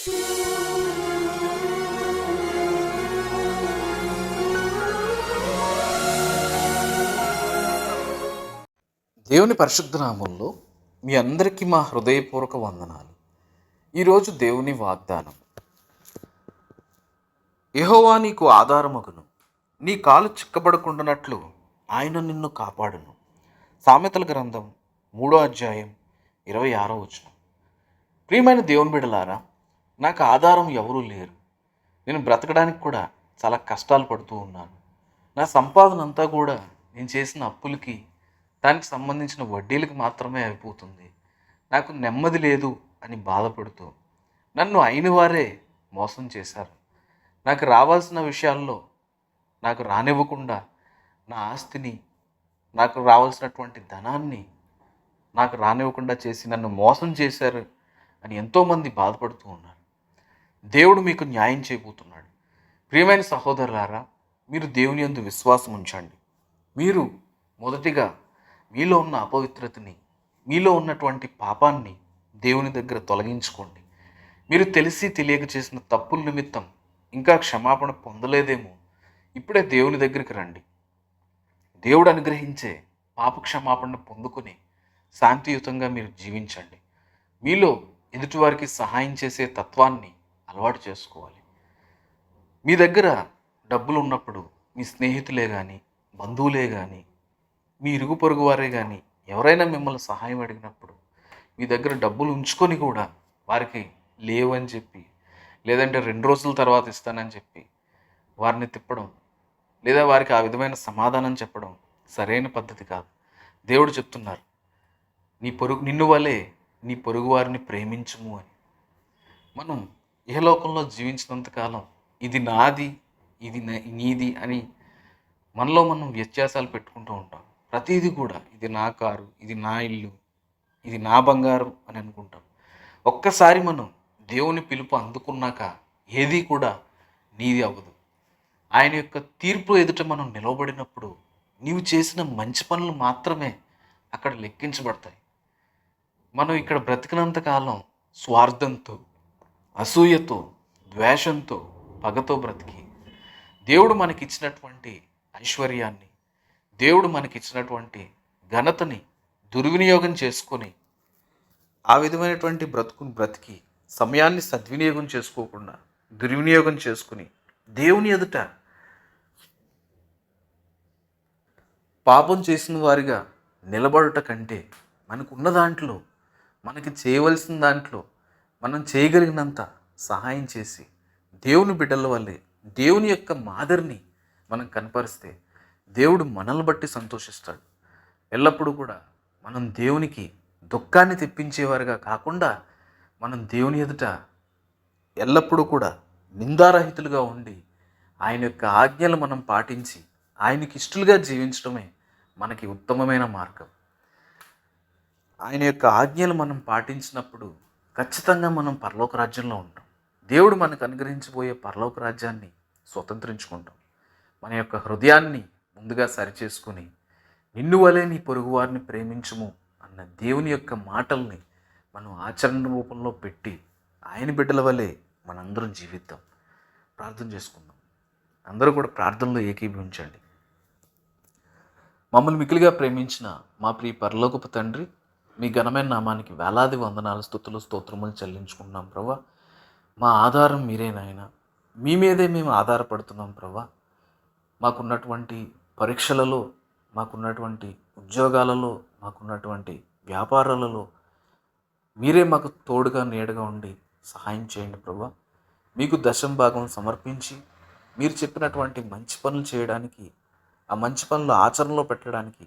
దేవుని పరిశుద్ధ నామంలో మీ అందరికీ మా హృదయపూర్వక వందనాలు. ఈరోజు దేవుని వాగ్దానం. యహోవా నీకు ఆధారమగును. నీ కాలు చిక్కబడకుండానట్లు ఆయన నిన్ను కాపాడును. సామెతల గ్రంథం మూడో అధ్యాయం ఇరవై ఆరో వచనం. ప్రియమైన దేవుని బిడలారా నాకు ఆధారం ఎవరూ లేరు. నేను బ్రతకడానికి కూడా చాలా కష్టాలు పడుతూ ఉన్నాను. నా సంపాదన అంతా కూడా నేను చేసిన అప్పులకి దానికి సంబంధించిన వడ్డీలకు మాత్రమే అయిపోతుంది. నాకు నెమ్మది లేదు అని బాధపడుతూ నన్ను అయిన వారే మోసం చేశారు. నాకు రావాల్సిన విషయాల్లో నాకు రానివ్వకుండా నా ఆస్తిని నాకు రావాల్సినటువంటి ధనాన్ని నాకు రానివ్వకుండా చేసి నన్ను మోసం చేశారు అని ఎంతోమంది బాధపడుతూ ఉన్నారు. దేవుడు మీకు న్యాయం చేయబోతున్నాడు. ప్రియమైన సహోదరులారా మీరు దేవుని యందు విశ్వాసం ఉంచండి. మీరు మొదటిగా మీలో ఉన్న అపవిత్రతని మీలో ఉన్నటువంటి పాపాన్ని దేవుని దగ్గర తొలగించుకోండి. మీరు తెలిసి తెలియక చేసిన తప్పుల నిమిత్తం ఇంకా క్షమాపణ పొందలేదేమో ఇప్పుడే దేవుని దగ్గరికి రండి. దేవుడు అనుగ్రహించే పాప క్షమాపణ పొందుకొని శాంతియుతంగా మీరు జీవించండి. మీలో ఎదుటివారికి సహాయం చేసే తత్వాన్ని అలవాటు చేసుకోవాలి. మీ దగ్గర డబ్బులు ఉన్నప్పుడు మీ స్నేహితులే కానీ బంధువులే కానీ మీ ఇరుగు పొరుగు వారే కానీ ఎవరైనా మిమ్మల్ని సహాయం అడిగినప్పుడు మీ దగ్గర డబ్బులు ఉంచుకొని కూడా వారికి లేవు అని చెప్పి లేదంటే రెండు రోజుల తర్వాత ఇస్తానని చెప్పి వారిని తిప్పడం లేదా వారికి ఆ విధమైన సమాధానం చెప్పడం సరైన పద్ధతి కాదు. దేవుడు చెప్తున్నారు నీ పొరుగు నిన్ను వలే నీ పొరుగు వారిని ప్రేమించుము అని. మనం ఏ లోకంలో జీవించినంతకాలం ఇది నాది ఇది నీది అని మనలో మనం వ్యత్యాసాలు పెట్టుకుంటూ ఉంటాం. ప్రతిదీ కూడా ఇది నా కారు ఇది నా ఇల్లు ఇది నా బంగారం అని అనుకుంటాం. ఒక్కసారి మనం దేవుని పిలుపు అందుకున్నాక ఏది కూడా నీది అవ్వదు. ఆయన యొక్క తీర్పు ఎదుట మనం నిలవబడినప్పుడు నీవు చేసిన మంచి పనులు మాత్రమే అక్కడ లెక్కించబడతాయి. మనం ఇక్కడ బ్రతికినంత కాలం స్వార్థంతో అసూయతో ద్వేషంతో పగతో బ్రతికి. దేవుడు మనకిచ్చినటువంటి ఐశ్వర్యాన్ని దేవుడు మనకిచ్చినటువంటి ఘనతని దుర్వినియోగం చేసుకొని ఆ విధమైనటువంటి బ్రతుకుని బ్రతికి సమయాన్ని సద్వినియోగం చేసుకోకుండా దుర్వినియోగం చేసుకుని దేవుని ఎదుట పాపం చేసిన వారిగా నిలబడుట కంటే మనకున్న దాంట్లో మనకి చేయవలసిన దాంట్లో మనం చేయగలిగినంత సహాయం చేసి దేవుని బిడ్డల వల్లే దేవుని యొక్క మాదిరిని మనం కనపరిస్తే దేవుడు మనల్ని బట్టి సంతోషిస్తాడు. ఎల్లప్పుడూ కూడా మనం దేవునికి దుఃఖాన్ని తెప్పించేవారుగా కాకుండా మనం దేవుని ఎదుట ఎల్లప్పుడూ కూడా నిందారహితులుగా ఉండి ఆయన యొక్క ఆజ్ఞలు మనం పాటించి ఆయనకి ఇష్టలుగా జీవించడమే మనకి ఉత్తమమైన మార్గం. ఆయన యొక్క ఆజ్ఞలు మనం పాటించినప్పుడు ఖచ్చితంగా మనం పరలోక రాజ్యంలో ఉంటాం. దేవుడు మనకు అనుగ్రహించబోయే పరలోక రాజ్యాన్ని స్వతంత్రించుకుంటాం. మన యొక్క హృదయాన్ని ముందుగా సరిచేసుకుని నిన్ను వలె నీ పొరుగువారిని ప్రేమించము అన్న దేవుని యొక్క మాటల్ని మనం ఆచరణ రూపంలో పెట్టి ఆయన బిడ్డల వలె మనందరం జీవిద్దాం. ప్రార్థన చేసుకుందాం. అందరూ కూడా ప్రార్థనలో ఏకీభవించండి. మమ్మల్ని మిగిలిగా ప్రేమించిన మా ప్రియ పరలోకపు తండ్రి మీ ఘనమైన నామానికి వేలాది వందనాలు స్థుతులు స్తోత్రములు చెల్లించుకుంటున్నాం ప్రభా. మా ఆధారం మీరే నాయన. మీ మీదే మేము ఆధారపడుతున్నాం ప్రభా. మాకున్నటువంటి పరీక్షలలో మాకున్నటువంటి ఉద్యోగాలలో మాకున్నటువంటి వ్యాపారాలలో మీరే మాకు తోడుగా నీడగా ఉండి సహాయం చేయండి ప్రభా. మీకు దశం భాగం సమర్పించి మీరు చెప్పినటువంటి మంచి పనులు చేయడానికి ఆ మంచి పనులు ఆచరణలో పెట్టడానికి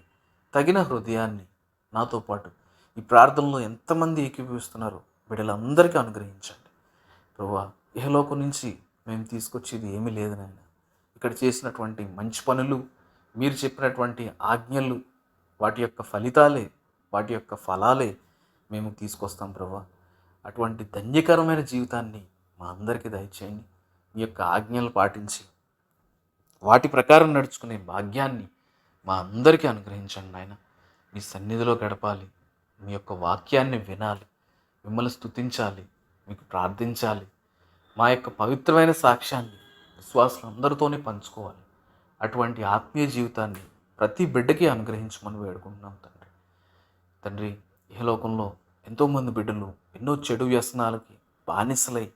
తగిన హృదయాన్ని నాతో పాటు ఈ ప్రార్థనలో ఎంతమంది ఏకీభవిస్తున్నారో? బిడ్డలందరికీ అనుగ్రహించండి. ప్రభా ఇహలోకం నుంచి మేము తీసుకొచ్చేది ఏమీ లేదు నాయన. ఇక్కడ చేసినటువంటి మంచి పనులు మీరు చెప్పినటువంటి ఆజ్ఞలు వాటి యొక్క ఫలితాలే వాటి యొక్క ఫలాలే మేము తీసుకొస్తాం ప్రభా. అటువంటి ధన్యకరమైన జీవితాన్ని మా అందరికీ దయచేయండి. మీ యొక్క ఆజ్ఞలు పాటించి వాటి ప్రకారం నడుచుకునే భాగ్యాన్ని మా అందరికీ అనుగ్రహించండి నాయన. మీ సన్నిధిలో గడపాలి. మీ యొక్క వాక్యాన్ని వినాలి. మిమ్మల్ని స్థుతించాలి మీకు ప్రార్థించాలి. మా యొక్క పవిత్రమైన సాక్ష్యాన్ని విశ్వాసులందరితోనే పంచుకోవాలి. అటువంటి ఆత్మీయ జీవితాన్ని ప్రతి బిడ్డకి అనుగ్రహించమని వేడుకుంటున్నాం తండ్రి. తండ్రి ఈ లోకంలో ఎంతోమంది బిడ్డలు ఎన్నో చెడు వ్యసనాలకి బానిసలై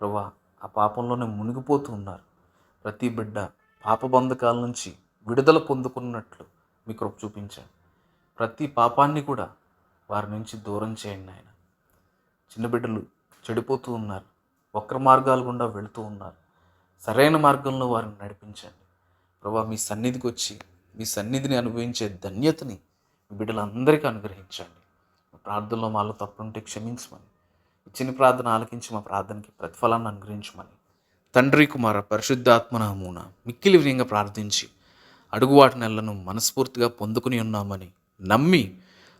ప్రభా ఆ పాపంలోనే మునిగిపోతూ ఉన్నారు. ప్రతి బిడ్డ పాప బంధకాల నుంచి విడుదల పొందుకున్నట్లు మీ కృప చూపించండి ప్రతి పాపాన్ని కూడా వారి నుంచి దూరం చేయండి ఆయన చిన్న బిడ్డలు చెడిపోతూ ఉన్నారు. వక్ర మార్గాలు గుండా వెళుతూ ఉన్నారు. సరైన మార్గంలో వారిని నడిపించండి. ప్రభా మీ సన్నిధికి వచ్చి మీ సన్నిధిని అనుభవించే ధన్యతని మీ బిడ్డలందరికీ అనుగ్రహించండి. ప్రార్థనలో మాలో తప్పుంటే క్షమించమని ఇచ్చిన ప్రార్థన ఆలకించి మా ప్రార్థనకి ప్రతిఫలాన్ని అనుగ్రహించమని. తండ్రి కుమార పరిశుద్ధాత్మనామూన మిక్కిలి వినయంగా ప్రార్థించి అడుగువాటి నెలను మనస్ఫూర్తిగా పొందుకుని ఉన్నామని నమ్మి